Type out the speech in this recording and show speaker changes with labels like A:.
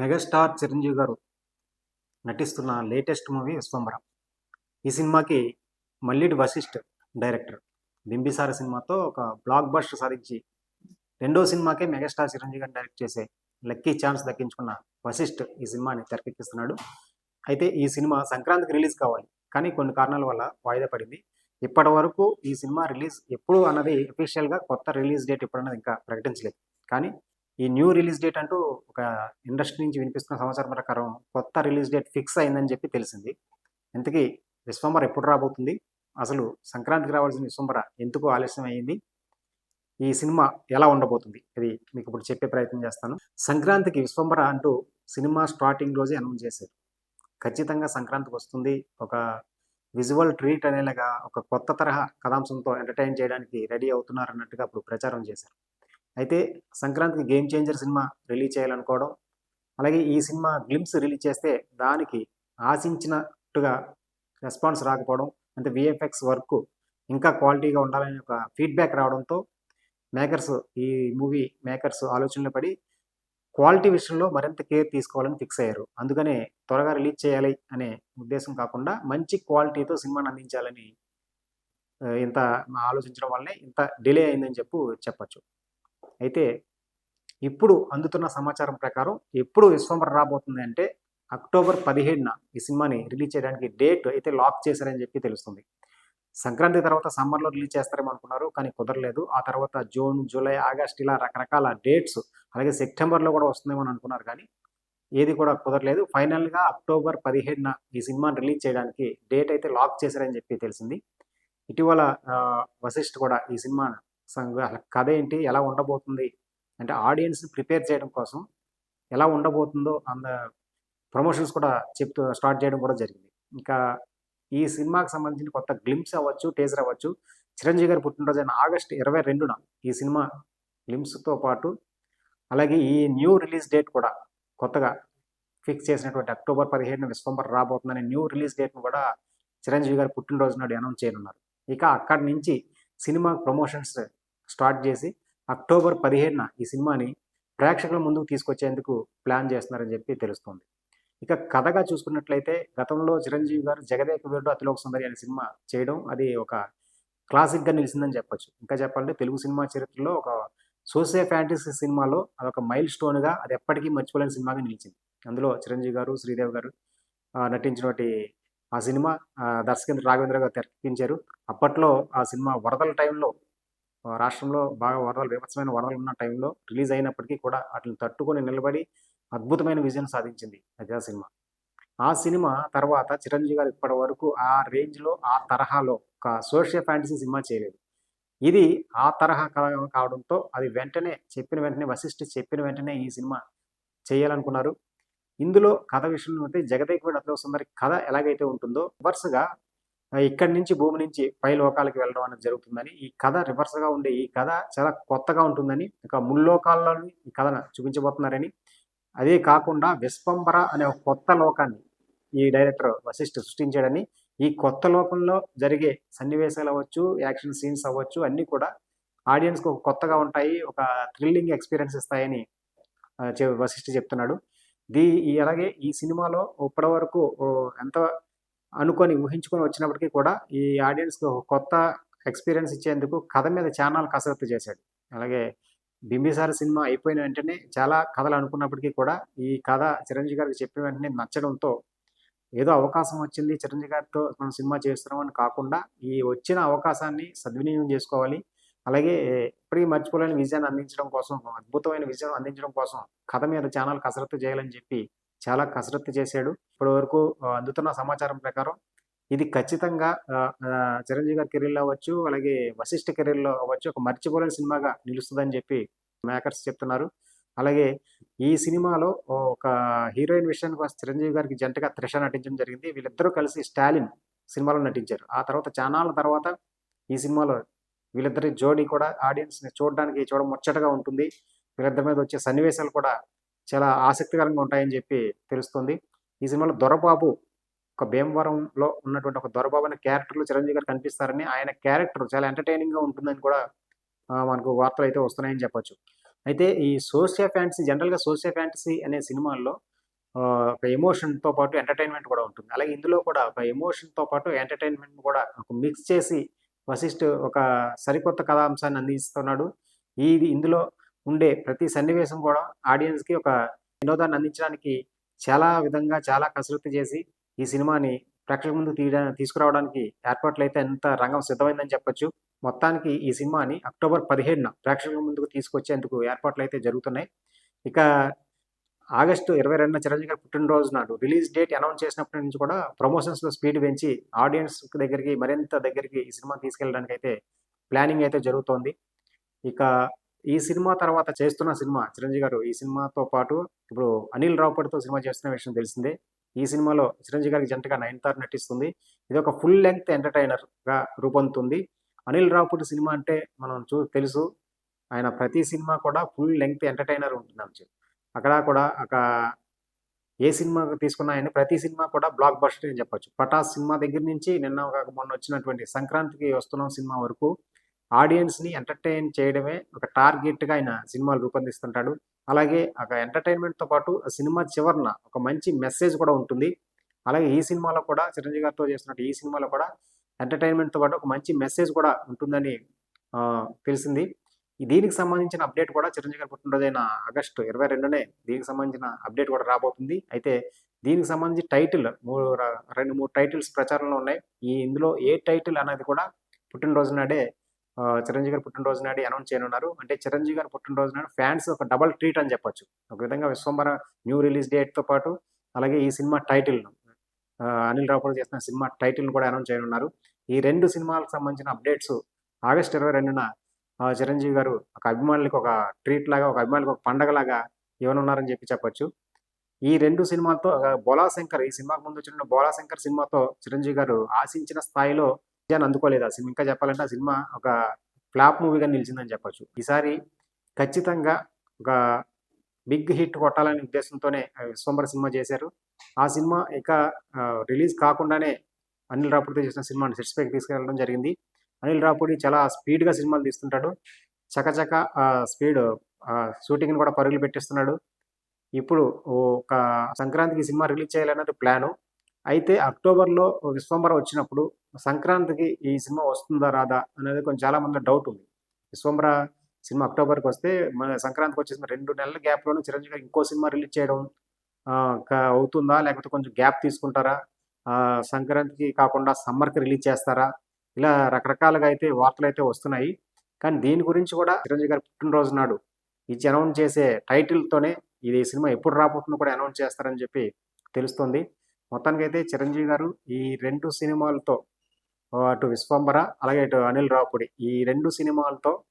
A: Megastar Chiranjeevi గారు నటిస్తున్న latest movie Vishwambharam ఈ సినిమాకి మల్లిడి వశిష్ఠ్ డైరెక్టర్. బింబిసార సినిమాతో ఒక బ్లాక్ బస్టర్ సాధించి రెండో సినిమాకే మెగాస్టార్ చిరంజీవి గారిని డైరెక్ట్ చేసే లక్కీ ఛాన్స్ దక్కించుకున్న వశిష్ఠ్ ఈ సినిమాని తెరకెక్కిస్తున్నాడు. అయితే ఈ సినిమా సంక్రాంతికి రిలీజ్ కావాలి. కానీ కొన్ని కారణాల వల్ల వాయిదా పడింది. ఇప్పటి వరకు ఈ సినిమా రిలీజ్ ఎప్పుడు అన్నది అఫీషియల్గా కొత్త రిలీజ్ డేట్ ఎప్పుడన్నది ఇంకా ప్రకటించలేదు. కానీ ఈ న్యూ రిలీజ్ డేట్ అంటూ ఒక ఇండస్ట్రీ నుంచి వినిపిస్తున్న సమాచారం ప్రకారం కొత్త రిలీజ్ డేట్ ఫిక్స్ అయిందని చెప్పి తెలిసింది. ఇంతకీ విశ్వంబర ఎప్పుడు రాబోతుంది? అసలు సంక్రాంతికి రావాల్సిన విశ్వంబర ఎందుకు ఆలస్యం అయ్యింది ఈ సినిమా ఎలా ఉండబోతుంది? ఇది మీకు ఇప్పుడు చెప్పే ప్రయత్నం చేస్తాను. సంక్రాంతికి విశ్వంబర అంటూ సినిమా స్టార్టింగ్ రోజే అనౌన్స్ చేశారు. ఖచ్చితంగా సంక్రాంతికి వస్తుంది. ఒక విజువల్ ట్రీట్ అనేలాగా ఒక కొత్త తరహా కథాంశంతో ఎంటర్టైన్ చేయడానికి రెడీ అవుతున్నారు అన్నట్టుగా అప్పుడు ప్రచారం చేశారు. అయితే సంక్రాంతికి గేమ్ చేంజర్ సినిమా రిలీజ్ చేయాలనుకోవడం అలాగే ఈ సినిమా గ్లిమ్స్ రిలీజ్ చేస్తే దానికి ఆశించినట్టుగా రెస్పాన్స్ రాకపోవడం అంటే విఎఫ్ఎక్స్ వర్క్ ఇంకా క్వాలిటీగా ఉండాలనే ఒక ఫీడ్బ్యాక్ రావడంతో మేకర్స్ ఈ మూవీ మేకర్స్ ఆలోచనలు పడి క్వాలిటీ విషయంలో మరింత కేర్ తీసుకోవాలని ఫిక్స్ అయ్యారు. అందుకనే త్వరగా రిలీజ్ చేయాలి అనే ఉద్దేశం కాకుండా మంచి క్వాలిటీతో సినిమాను అందించాలని ఇంత ఆలోచించడం వల్లనే ఇంత డిలే అయిందని చెప్పు చెప్పచ్చు. అయితే ఇప్పుడు అందుతున్న సమాచారం ప్రకారం ఎప్పుడు విశ్వంబర రాబోతుంది అంటే అక్టోబర్ పదిహేడున ఈ సినిమాని రిలీజ్ చేయడానికి డేట్ అయితే లాక్ చేశారని చెప్పి తెలుస్తుంది. సంక్రాంతి తర్వాత సమ్మర్లో రిలీజ్ చేస్తారేమో అనుకున్నారు కానీ కుదరలేదు. ఆ తర్వాత జూన్ జూలై ఆగస్ట్ ఇలా రకరకాల డేట్స్ అలాగే సెప్టెంబర్లో కూడా వస్తుందేమో అనుకున్నారు కానీ ఏది కూడా కుదరలేదు. ఫైనల్గా అక్టోబర్ పదిహేడున ఈ సినిమాని రిలీజ్ చేయడానికి డేట్ అయితే లాక్ చేశారని చెప్పి తెలిసింది. ఇటీవల వశిష్ఠ్ కూడా ఈ సినిమా సంగ అసలు కథ ఏంటి? ఎలా ఉండబోతుంది? అంటే ఆడియన్స్ ప్రిపేర్ చేయడం కోసం ఎలా ఉండబోతుందో అంద ప్రమోషన్స్ కూడా చెప్తూ స్టార్ట్ చేయడం కూడా జరిగింది. ఇంకా ఈ సినిమాకి సంబంధించిన కొత్త గ్లిమ్స్ అవ్వచ్చు టేజర్ అవ్వచ్చు. చిరంజీవి గారి పుట్టినరోజు అయిన ఆగస్ట్ ఇరవై రెండున ఈ సినిమా గ్లిమ్స్తో పాటు అలాగే ఈ న్యూ రిలీజ్ డేట్ కూడా కొత్తగా ఫిక్స్ చేసినటువంటి అక్టోబర్ పదిహేడున విశ్వంబర్ రాబోతుందనే న్యూ రిలీజ్ డేట్ను కూడా చిరంజీవి గారి పుట్టినరోజు నాడు అనౌన్స్ చేయనున్నారు. ఇక అక్కడి నుంచి సినిమా ప్రమోషన్స్ స్టార్ట్ చేసి అక్టోబర్ పదిహేడున ఈ సినిమాని ప్రేక్షకుల ముందుకు తీసుకొచ్చేందుకు ప్లాన్ చేస్తున్నారని చెప్పి తెలుస్తుంది. ఇక కథగా చూసుకున్నట్లయితే గతంలో చిరంజీవి గారు జగదేక వీరుడు అతిలోక సుందరి అనే సినిమా చేయడం అది ఒక క్లాసిక్గా నిలిచిందని చెప్పొచ్చు. ఇంకా చెప్పాలంటే తెలుగు సినిమా చరిత్రలో ఒక సోసియో ఫ్యాంటసీ సినిమాలో అదొక మైల్ స్టోన్గా అది ఎప్పటికీ మర్చిపోలేని సినిమాగా నిలిచింది. అందులో చిరంజీవి గారు శ్రీదేవి గారు నటించినటువంటి ఆ సినిమా దర్శకేంద్ర రాఘవేంద్ర గారు తెరకెక్కించారు. అప్పట్లో ఆ సినిమా వరదల టైంలో రాష్ట్రంలో బాగా వరదలు విపత్సమైన వరదలు ఉన్న టైంలో రిలీజ్ అయినప్పటికీ కూడా వాటిని తట్టుకొని నిలబడి అద్భుతమైన విజయం సాధించింది అది ఆ సినిమా. ఆ సినిమా తర్వాత చిరంజీవి గారు ఇప్పటి వరకు ఆ రేంజ్లో ఆ తరహాలో ఒక సోషియల్ ఫ్యాంటసీ సినిమా చేయలేదు. ఇది ఆ తరహా కళ కావడంతో అది వెంటనే చెప్పిన వెంటనే వశిష్ఠ చెప్పిన వెంటనే ఈ సినిమా చేయాలనుకున్నారు. ఇందులో కథ విషయంలో అయితే జగదేకుడు అతలో సుందరి కథ ఎలాగైతే ఉంటుందో వరుసగా ఇక్కడి నుంచి భూమి నుంచి పై లోకాలకు వెళ్ళడం అనేది జరుగుతుందని ఈ కథ రివర్స్గా ఉండే ఈ కథ చాలా కొత్తగా ఉంటుందని ఒక ముల్లోకాల్లోని ఈ కథను చూపించబోతున్నారని. అదే కాకుండా విశ్వంబర అనే ఒక కొత్త లోకాన్ని ఈ డైరెక్టర్ వశిష్ఠ సృష్టించాడని ఈ కొత్త లోకంలో జరిగే సన్నివేశాలు అవ్వచ్చు యాక్షన్ సీన్స్ అవ్వచ్చు అన్నీ కూడా ఆడియన్స్కి ఒక కొత్తగా ఉంటాయి ఒక థ్రిల్లింగ్ ఎక్స్పీరియన్స్ ఇస్తాయని చె- వశిష్ఠ చెప్తున్నాడు. దీ అలాగే ఈ సినిమాలో ఇప్పటి వరకు ఎంత అనుకొని ఊహించుకొని వచ్చినప్పటికీ కూడా ఈ ఆడియన్స్కి ఒక కొత్త ఎక్స్పీరియన్స్ ఇచ్చేందుకు కథ మీద ఛానల్ కసరత్తు చేశాడు. అలాగే బింబిసార సినిమా అయిపోయిన వెంటనే చాలా కథలు అనుకున్నప్పటికీ కూడా ఈ కథ చిరంజీవి గారికి చెప్పిన వెంటనే నచ్చడంతో ఏదో అవకాశం వచ్చింది చిరంజీవి గారితో మనం సినిమా చేస్తున్నాం అని కాకుండా ఈ వచ్చిన అవకాశాన్ని సద్వినియోగం చేసుకోవాలి. అలాగే ఇప్పటికీ మర్చిపోలేని విజయాన్ని అందించడం కోసం అద్భుతమైన విజయం అందించడం కోసం కథ మీద ఛానల్ కసరత్తు చేయాలని చెప్పి చాలా కసరత్తు చేశాడు. ఇప్పటి వరకు అందుతున్న సమాచారం ప్రకారం ఇది ఖచ్చితంగా చిరంజీవి గారి కెరీర్లో అవ్వచ్చు అలాగే వశిష్ఠ కెరీర్లో అవ్వచ్చు ఒక మర్చిపోలేని సినిమాగా నిలుస్తుందని చెప్పి మేకర్స్ చెప్తున్నారు. అలాగే ఈ సినిమాలో ఒక హీరోయిన్ విషయానికి చిరంజీవి గారికి జంటగా త్రిష నటించడం జరిగింది. వీళ్ళిద్దరూ కలిసి స్టాలిన్ సినిమాలో నటించారు. ఆ తర్వాత చానాల తర్వాత ఈ సినిమాలో వీళ్ళిద్దరి జోడీ కూడా ఆడియన్స్ని చూడడానికి చూడ ముచ్చటగా ఉంటుంది. వీళ్ళిద్దరి మీద వచ్చే సన్నివేశాలు కూడా చాలా ఆసక్తికరంగా ఉంటాయని చెప్పి తెలుస్తుంది. ఈ సినిమాలో దొరబాబు ఒక భీమవరంలో ఉన్నటువంటి ఒక దొరబాబు అనే క్యారెక్టర్లో చిరంజీవి గారు కనిపిస్తారని ఆయన క్యారెక్టర్ చాలా ఎంటర్టైనింగ్గా ఉంటుందని కూడా మనకు వార్తలు అయితే వస్తున్నాయని చెప్పొచ్చు. అయితే ఈ సోషియా ఫ్యాంటసీ జనరల్‌గా సోషియా ఫ్యాంటసీ అనే సినిమాల్లో ఒక ఎమోషన్‌తో పాటు ఎంటర్‌టైన్‌మెంట్ కూడా ఉంటుంది. అలాగే ఇందులో కూడా ఒక ఎమోషన్‌తో పాటు ఎంటర్‌టైన్‌మెంట్ కూడా ఒక మిక్స్ చేసి వశిష్ఠ ఒక సరికొత్త కథాంశాన్ని అందిస్తున్నాడు. ఇది ఇందులో ఉండే ప్రతి సన్నివేశం కూడా ఆడియన్స్‌కి ఒక వినోదాన్ని అందించడానికి చాలా విధంగా చాలా కసరత్తు చేసి ఈ సినిమాని ప్రేక్షకుల ముందు తీయడా తీసుకురావడానికి ఏర్పాట్లయితే ఎంత రంగం సిద్ధమైందని చెప్పొచ్చు. మొత్తానికి ఈ సినిమాని అక్టోబర్ 17న ప్రేక్షకుల ముందుకు తీసుకొచ్చేందుకు ఏర్పాట్లు అయితే జరుగుతున్నాయి. ఇక ఆగస్టు 22న చిరంజీవి గారి పుట్టినరోజు నాడు రిలీజ్ డేట్ అనౌన్స్ చేసినప్పటి నుంచి కూడా ప్రమోషన్స్‌లో స్పీడ్ పెంచి ఆడియన్స్ దగ్గరికి మరింత దగ్గరికి ఈ సినిమా తీసుకెళ్ళడానికి అయితే ప్లానింగ్ అయితే జరుగుతోంది. ఇక ఈ సినిమా తర్వాత చేస్తున్న సినిమా చిరంజీవి గారు ఈ సినిమాతో పాటు ఇప్పుడు అనిల్ రావుపడితో సినిమా చేస్తున్న విషయం తెలిసిందే. ఈ సినిమాలో చిరంజీవి గారికి జంటగా నయనతార నటిస్తుంది. ఇది ఒక ఫుల్ లెంగ్త్ ఎంటర్‌టైనర్‌గా రూపొందుతుంది. అనిల్ రావిపూడి సినిమా అంటే మనం చూ తెలుసు. ఆయన ప్రతి సినిమా కూడా ఫుల్ లెంగ్త్ ఎంటర్‌టైనర్ ఉంటుందని చెప్పి. అక్కడ కూడా ఒక ఏ సినిమా తీసుకున్నా ఆయన ప్రతి సినిమా కూడా బ్లాక్ బస్టర్ అని చెప్పొచ్చు. 'పటాస్' సినిమా దగ్గర నుంచి నిన్న ఒక మొన్న వచ్చినటువంటి 'సంక్రాంతికి వస్తున్నాం' సినిమా వరకు ఆడియన్స్‌ని ఎంటర్‌టైన్ చేయడమే ఒక టార్గెట్‌గా ఆయన సినిమాలు రూపొందిస్తుంటాడు. అలాగే ఒక ఎంటర్‌టైన్‌మెంట్‌తో పాటు ఆ సినిమా చివరన ఒక మంచి మెసేజ్ కూడా ఉంటుంది. అలాగే ఈ సినిమాలో కూడా చిరంజీవి గారితో చేస్తున్నట్టు ఈ సినిమాలో కూడా ఎంటర్‌టైన్‌మెంట్‌తో పాటు ఒక మంచి మెసేజ్ కూడా ఉంటుందని తెలిసింది. దీనికి సంబంధించిన అప్డేట్ కూడా చిరంజీవి గారి పుట్టినరోజైన ఆగస్టు 22నే దీనికి సంబంధించిన అప్డేట్ కూడా రాబోతుంది. అయితే దీనికి సంబంధించి టైటిల్ మూడు రెండు మూడు టైటిల్స్ ప్రచారంలో ఉన్నాయి. ఈ ఇందులో ఏ టైటిల్ అనేది కూడా పుట్టినరోజు నాడే చిరంజీవి గారి పుట్టినరోజు నాడే అనౌన్స్ చేయనున్నారు. అంటే చిరంజీవి గారి పుట్టినరోజు నాడు ఫ్యాన్స్ ఒక డబల్ ట్రీట్ అని చెప్పొచ్చు. ఒక విధంగా 'విశ్వంబర' న్యూ రిలీజ్ డేట్‌తో పాటు అలాగే ఈ సినిమా టైటిల్‌ను అనిల్ రావిపూడి చేసిన సినిమా టైటిల్ను కూడా అనౌన్స్ చేయనున్నారు. ఈ రెండు సినిమాలకు సంబంధించిన అప్డేట్స్ ఆగస్టు ఇరవై రెండున చిరంజీవి గారు ఒక అభిమానులకి ఒక ట్రీట్ లాగా, ఒక అభిమానులకి ఒక పండగలాగా ఇవ్వనున్నారని చెప్పి చెప్పొచ్చు. ఈ రెండు సినిమాలతో 'బోలాశంకర్' ఈ సినిమాకు ముందు వచ్చిన 'బోలాశంకర్' సినిమాతో చిరంజీవి గారు ఆశించిన స్థాయిలో విజయాన్ని అందుకోలేదు. ఆ సినిమా ఇంకా చెప్పాలంటే ఆ సినిమా ఒక ఫ్లాప్ మూవీగా నిలిచిందని చెప్పొచ్చు. ఈసారి ఖచ్చితంగా ఒక బిగ్ హిట్ కొట్టాలనే ఉద్దేశంతోనే 'విశ్వంబర' సినిమా చేశారు. ఆ సినిమా ఇక రిలీజ్ కాకుండానే అనిల్ రావిపూడితో చేసిన సినిమాని సెట్స్పైకి తీసుకెళ్ళడం జరిగింది. అనిల్ రాపూడి చాలా స్పీడ్‌గా సినిమాలు తీస్తుంటాడు. చకచక స్పీడ్ షూటింగ్‌ని కూడా పరుగులు పెట్టిస్తున్నాడు. ఇప్పుడు ఒక సంక్రాంతికి సినిమా రిలీజ్ చేయాలన్నది ప్లాను. అయితే అక్టోబర్‌లో 'విశ్వంబర' వచ్చినప్పుడు సంక్రాంతికి ఈ సినిమా వస్తుందా? రాదా? అనేది కొంచెం చాలామంది డౌట్ ఉంది. 'విశ్వంబర' సినిమా అక్టోబర్‌కి వస్తే మన సంక్రాంతికి వచ్చేసిన రెండు నెలల గ్యాప్‌లోనే చిరంజీవి గారు ఇంకో సినిమా రిలీజ్ చేయడం అవుతుందా? లేకపోతే కొంచెం గ్యాప్ తీసుకుంటారా? సంక్రాంతికి కాకుండా సమ్మర్‌కి రిలీజ్ చేస్తారా? ఇలా రకరకాలుగా అయితే వార్తలు అయితే వస్తున్నాయి. కానీ దీని గురించి కూడా చిరంజీవి గారి పుట్టినరోజు నాడు ఇచ్చి అనౌన్స్ చేసే టైటిల్‌తోనే ఇది సినిమా ఎప్పుడు రాబోతుందో కూడా అనౌన్స్ చేస్తారని చెప్పి తెలుస్తోంది. మొత్తానికైతే చిరంజీవి గారు ఈ రెండు సినిమాలతో అటు 'విశ్వంబర' అలాగే ఇటు 'అనిల్ రాపుడి ఈ రెండు సినిమాలతో